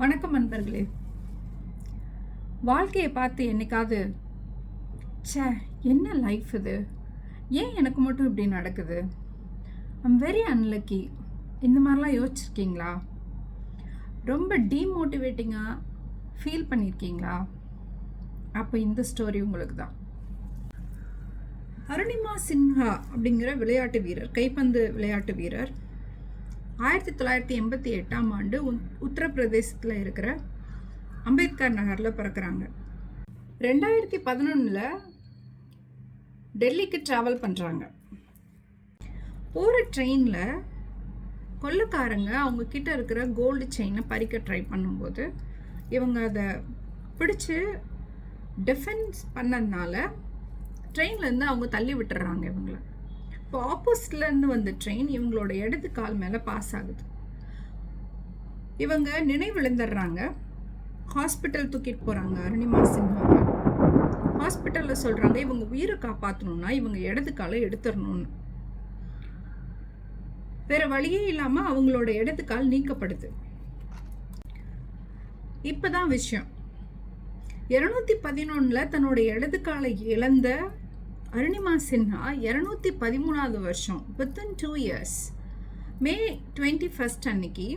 வணக்கம் நண்பர்களே. வாழ்க்கையை பார்த்து என்னைக்காவது ச்சே என்ன லைஃப் இது? ஏன் எனக்கு மட்டும் இப்படி நடக்குது? ஐம் வெரி அன்லக்கி இந்த மாதிரிலாம் யோசிச்சிருக்கீங்களா? ரொம்ப டீமோட்டிவேட்டிங்காக ஃபீல் பண்ணியிருக்கீங்களா அப்போ இந்த ஸ்டோரி உங்களுக்கு தான் அருணிமா சின்ஹா அப்படிங்கிற விளையாட்டு வீரர் கைப்பந்து விளையாட்டு வீரர் ஆயிரத்தி தொள்ளாயிரத்தி எண்பத்தி எட்டாம் ஆண்டு உத்- உத்தரப்பிரதேசத்தில் இருக்கிற அம்பேத்கர் நகரில் பிறக்கிறாங்க. ரெண்டாயிரத்தி பதினொன்றில் டெல்லிக்கு ட்ராவல் பண்ணுறாங்க போகிற ட்ரெயினில் கொள்ளக்காரங்க அவங்க கிட்ட இருக்கிற கோல்டு செயினை பறிக்க ட்ரை பண்ணும்போது இவங்க அதை பிடிச்சி டிஃபென்ஸ் பண்ணதுனால ட்ரெயின்லேருந்து அவங்க தள்ளி விட்டுறாங்க இவங்களை. இப்போ ஆப்போசிட்லேருந்து வந்த ட்ரெயின் இவங்களோட இடது கால் மேலே பாஸ் ஆகுது. இவங்க நினைவிழந்துடுறாங்க ஹாஸ்பிட்டல் தூக்கிட்டு போகிறாங்க அருணிமா சின்ஹாவை ஹாஸ்பிட்டலில் சொல்கிறாங்க இவங்க உயிரை காப்பாற்றணும்னா இவங்க இடது காலை எடுத்துடணும்னு. வேற வழியே இல்லாமல் அவங்களோட இடது கால் நீக்கப்படுது. இப்போதான் விஷயம். இருநூத்தி பதினொன்றில் தன்னோட இடது காலை இழந்த அருணிமா சின்ஹா இரநூத்தி பதிமூணாவது வருஷம் within two years May twenty first அன்னைக்கு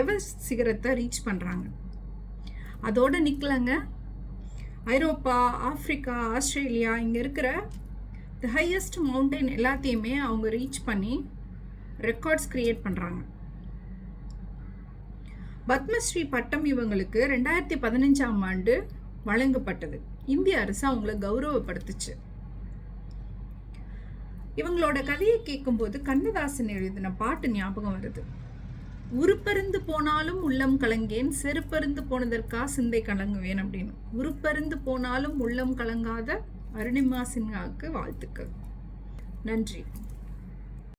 எவரெஸ்ட் சிகரத்தை ரீச் பண்ணுறாங்க அதோடு நிற்கலங்க ஐரோப்பா ஆப்ரிக்கா ஆஸ்திரேலியா இங்கே இருக்கிற தி ஹையஸ்ட் மவுண்டைன் எல்லாத்தையுமே அவங்க ரீச் பண்ணி ரெக்கார்ட்ஸ் க்ரியேட் பண்ணுறாங்க பத்மஸ்ரீ பட்டம் இவங்களுக்கு ரெண்டாயிரத்தி பதினஞ்சாம் ஆண்டு வழங்கப்பட்டது. இந்திய அரசு அவங்கள கௌரவப்படுத்துச்சு. இவங்களோட கதையை கேட்கும்போது கண்ணதாசன் எழுதின பாட்டு ஞாபகம் வருது. உருப்பருந்து போனாலும் உள்ளம் கலங்கேன் செருப்பருந்து போனதற்கா சிந்தை கலங்குவேன் அப்படின்னு. உருப்பருந்து போனாலும் உள்ளம் கலங்காத அருணிமா சின்ஹாவுக்கு வாழ்த்துக்கள். நன்றி.